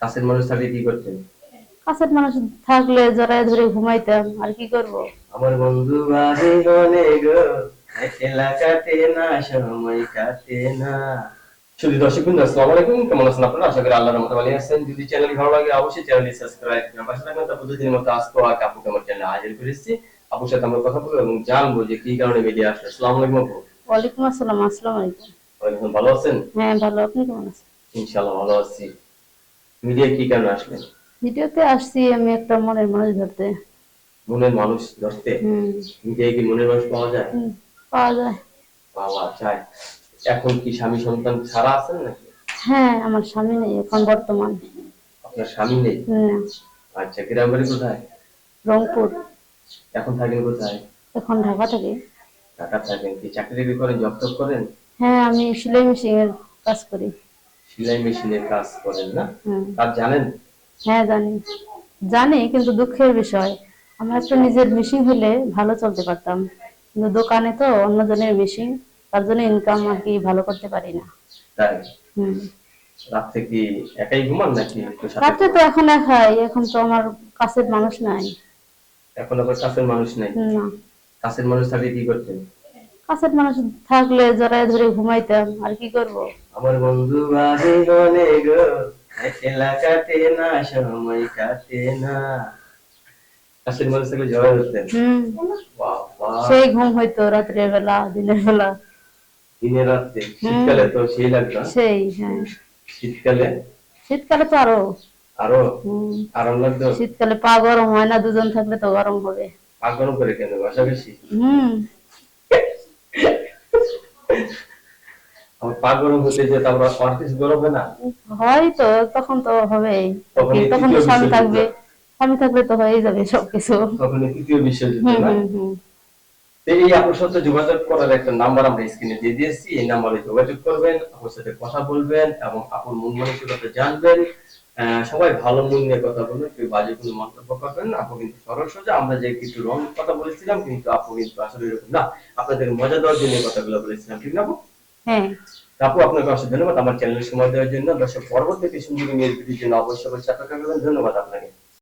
কাছের মানুষ থাকলে কি করতেন? কাছের মানুষ থাকলে জড়ায় ধরে ঘুমাইতাম আর কি করব? আমার বন্ধু বাজে গনে গো একলা কাটে না সময় কাটে না। শুধু দর্শক বন্ধু আসসালামু আলাইকুম। কেমন আছেন আপনারা? আশা করি আল্লাহর রহমতে ভালো আছেন। যদি চ্যানেল ভালো লাগে অবশ্যই চ্যানেলটি সাবস্ক্রাইব করবেন পাশে থাকবেন। তারপর মতো আজকে আর কাপুকে আমার চ্যানেলে হাজির করেছি। আপুর সাথে আমরা কথা বলব এবং জানব যে কি কারণে মিডিয়া আসলে। আসসালামু আলাইকুম আপু। ওয়ালাইকুম আসসালাম আসসালামু আলাইকুম। ওয়ালাইকুম ভালো আছেন? হ্যাঁ ভালো। আপনি কেমন আছেন? ইনশাআল্লাহ ভালো আছি। মিডিয়া কি কারণে আসলেন ভিডিওতে আসছি আমি একটা মনের মানুষ ধরতে। মনের মানুষ ধরতে? হুম। মিডিয়ায় কি মনের মানুষ পাওয়া যায়? পাওয়া যায়। পাওয়া যায় এখন কি স্বামী সন্তান ছাড়া আছেন নাকি? হ্যাঁ আমার স্বামী নেই এখন বর্তমান। আপনার স্বামী নেই? হুম, আচ্ছা গ্রাম বাড়ি কোথায়? রংপুর। এখন থাকেন কোথায়? এখন ঢাকা থেকে। ঢাকা থাকেন কি? চাকরি করেন জব টব করেন? হ্যাঁ আমি সেলাই মেশিনের কাজ করি। সেলাই মেশিনের কাজ করেন না? হুম, জানেন? হ্যাঁ জানি। জানি কিন্তু দুঃখের বিষয়। আমার একটা নিজের মেশিন হলে ভালো চলতে পারতাম। কিন্তু দোকানে তো অন্যজনের মেশিন তার জন্য ইনকাম আর কি ভালো করতে পারি না। তাই? হুম। রাত্রে কি একাই ঘুমান নাকি রাত্রে তো এখন একাই এখন তো আমার কাছের মানুষ নাই। এখন আবার কাছের মানুষ নাই? না। কাছের মানুষ থাকলে কি করতেন? কাছের মানুষ থাকলে জড়ায় ধরে ঘুমাইতাম আর কি করব? আমার বন্ধু গো একলা কাটে না সময় কাটে না। কাছের মানুষ থাকলে জড়াই ধরতেন। সেই ঘুম হইতো রাত্রের বেলা দিনের বেলা। দিনে রাত্রে? শীতকালে তো সেই লাগতো সেই হ্যাঁ। শীতকালে? শীতকালে তো আরও। আরও? আরাম লাগতো? শীতকালে পা গরম হয় না দুজন থাকলে তো গরম হবে। পা গরম করে কেন? বাসা বেশি? হুম। আমার পা গরম হতে যে তারপর কিছু গরম হয় না? হয় তো তখন তো হবেই। তখন তো স্বামী থাকবে। স্বামী থাকলে তো হয়েই যাবে সবকিছু। তখন তৃতীয় বিশ্বযুদ্ধ না? এই আপুর সাথে যোগাযোগ করার একটা নাম্বার আমরা স্ক্রিনে দিয়ে দিয়েছি। এই নাম্বারে যোগাযোগ করবেন আপুর সাথে কথা বলবেন এবং আপুর মন মানসিকতা জানবেন। সবাই ভালো মন নিয়ে কথা বলবেন কেউ বাজে কোনো মন্তব্য করবেন না আপু কিন্তু সরল সোজা আমরা যে কিছু রং কথা বলেছিলাম কিন্তু আপু কিন্তু আসলে এরকম না। আপনাদের মজা দেওয়ার জন্য কথাগুলো বলেছিলাম ঠিক না আপু? হ্যাঁ। আপু আপনাকে অসংখ্য ধন্যবাদ আমার চ্যানেলে সময় দেওয়ার জন্য। দর্শক পরবর্তী সুন্দর মেয়ের ভিডিওর জন্য অবশ্যই অপেক্ষা করবেন ধন্যবাদ আপনাকে।